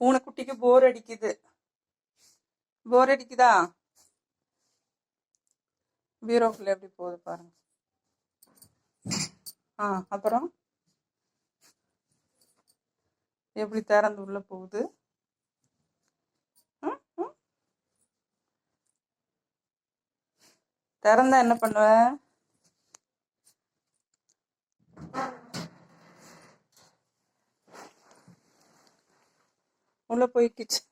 பூனைக்குட்டிக்கு போர் அடிக்குது. போர் அடிக்குதா? பீரோக்குள்ள எப்படி போகுது பாருங்க. ஆ அப்புறம்? எப்படி திறந்து உள்ள போகுது? திறந்தா என்ன பண்ணுவ? உள்ளே போய் கிச்சன்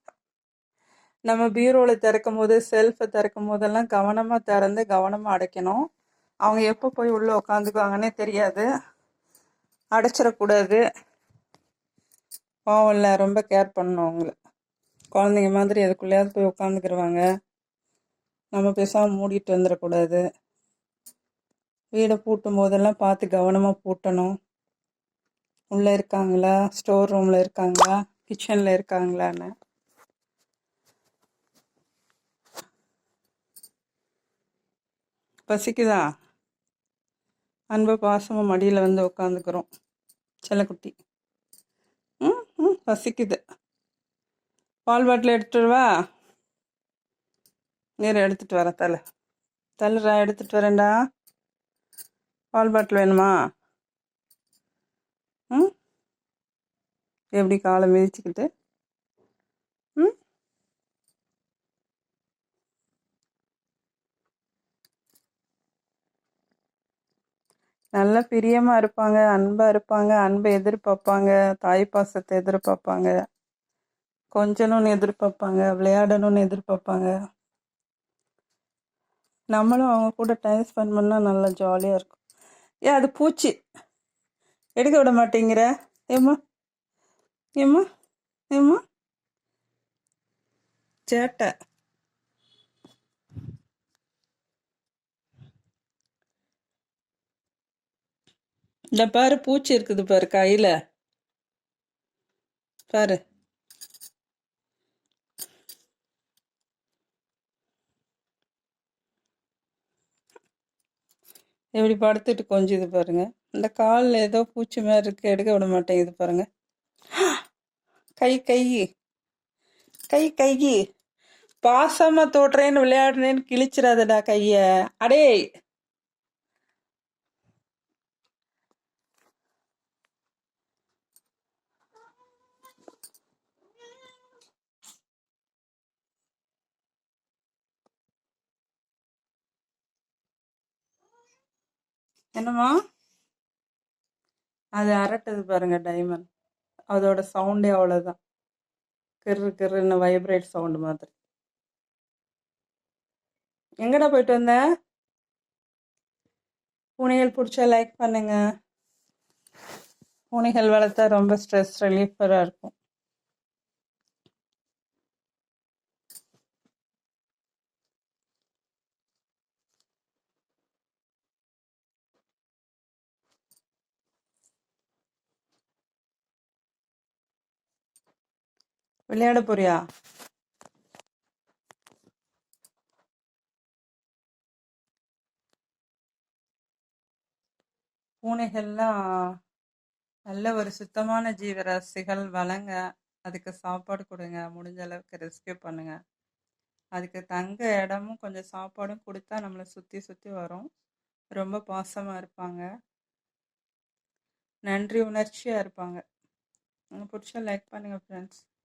நம்ம பீரோவில் திறக்கும் போது செல்ஃபை திறக்கும் போதெல்லாம் கவனமாக திறந்து கவனமாக அடைக்கணும். அவங்க எப்போ போய் உள்ளே உக்காந்துக்குவாங்கன்னே தெரியாது. அடைச்சிடக்கூடாது. பாவம் இல்லை ரொம்ப கேர் பண்ணணும் அவங்கள. குழந்தைங்க மாதிரி அதுக்குள்ளேயாவது போய் உட்காந்துக்கிருவாங்க நம்ம பேசாமல் மூடிட்டு வந்துடக்கூடாது. வீடை பூட்டும் போதெல்லாம் பார்த்து கவனமாக பூட்டணும். உள்ளே இருக்காங்களா? ஸ்டோர் ரூமில் இருக்காங்களா? கிச்சனில் இருக்காங்களான்னு. பசிக்குதா? அன்பு பாசமாக மடியில் வந்து உட்காந்துக்கிறோம் செல்லக்குட்டி. ம் ம் பசிக்குது. பால் பாட்டில் எடுத்துட்டு வா நீர் எடுத்துட்டு வரேன் தலை தள்ளுறா எடுத்துட்டு வரேன்டா. பால் பாட்டில் வேணுமா? ம்? எப்படி காலை மிதிச்சுக்கிட்டு? ம்? நல்ல பிரியமாக இருப்பாங்க அன்பாக இருப்பாங்க அன்பை எதிர்பார்ப்பாங்க தாய் பாசத்தை எதிர்பார்ப்பாங்க. கொஞ்சணும்னு எதிர்பார்ப்பாங்க விளையாடணும்னு எதிர்பார்ப்பாங்க. நம்மளும் அவங்க கூட டைம் ஸ்பெண்ட் பண்ணால் நல்லா ஜாலியாக இருக்கும். ஏன் அது பூச்சி. எடுக்க விட மாட்டேங்கிற. ஏம்மா? ஏம்மா? ஏம்மா? சேட்டை. இந்த பாரு பூச்சி இருக்குது பாரு கையில். பாரு. எப்படி படுத்துட்டு கொஞ்சுது பாருங்க. இந்த காலில் ஏதோ பூச்சி மாதிரி இருக்கு எடுக்க விட மாட்டேங்குது பாருங்க. கை கை. கை கை. பாசமா தோட்டுறேன்னு விளையாடுறேன்னு கிழிச்சிடாதடா கைய. அடே. என்னம்மா? அது அரட்டுது பாருங்க டைமண்ட் அதோட சவுண்டே அவ்வளோதான் கிரு கிருன்னு வைப்ரேட் சவுண்டு மாதிரி. எங்கடா போயிட்டு வந்தேன் பூனைகள் பிடிச்சா லைக் பண்ணுங்க. பூனைகள் வளர்த்தா ரொம்ப ஸ்ட்ரெஸ் ரிலீஃபராக இருக்கும். விளையாட போறியா? பூனைகள்லாம் நல்ல ஒரு சுத்தமான ஜீவராசிகள் வளங்க. அதுக்கு சாப்பாடு கொடுங்க. முடிஞ்ச அளவுக்கு ரெஸ்கியூ பண்ணுங்க. அதுக்கு தங்க இடமும் கொஞ்சம் சாப்பாடும் கொடுத்தா நம்மளை சுற்றி சுற்றி வரும். ரொம்ப பாசமாக இருப்பாங்க. நன்றி உணர்ச்சியாக இருப்பாங்க. உங்கள் பிடிச்சா லைக் பண்ணுங்கள் ஃப்ரெண்ட்ஸ்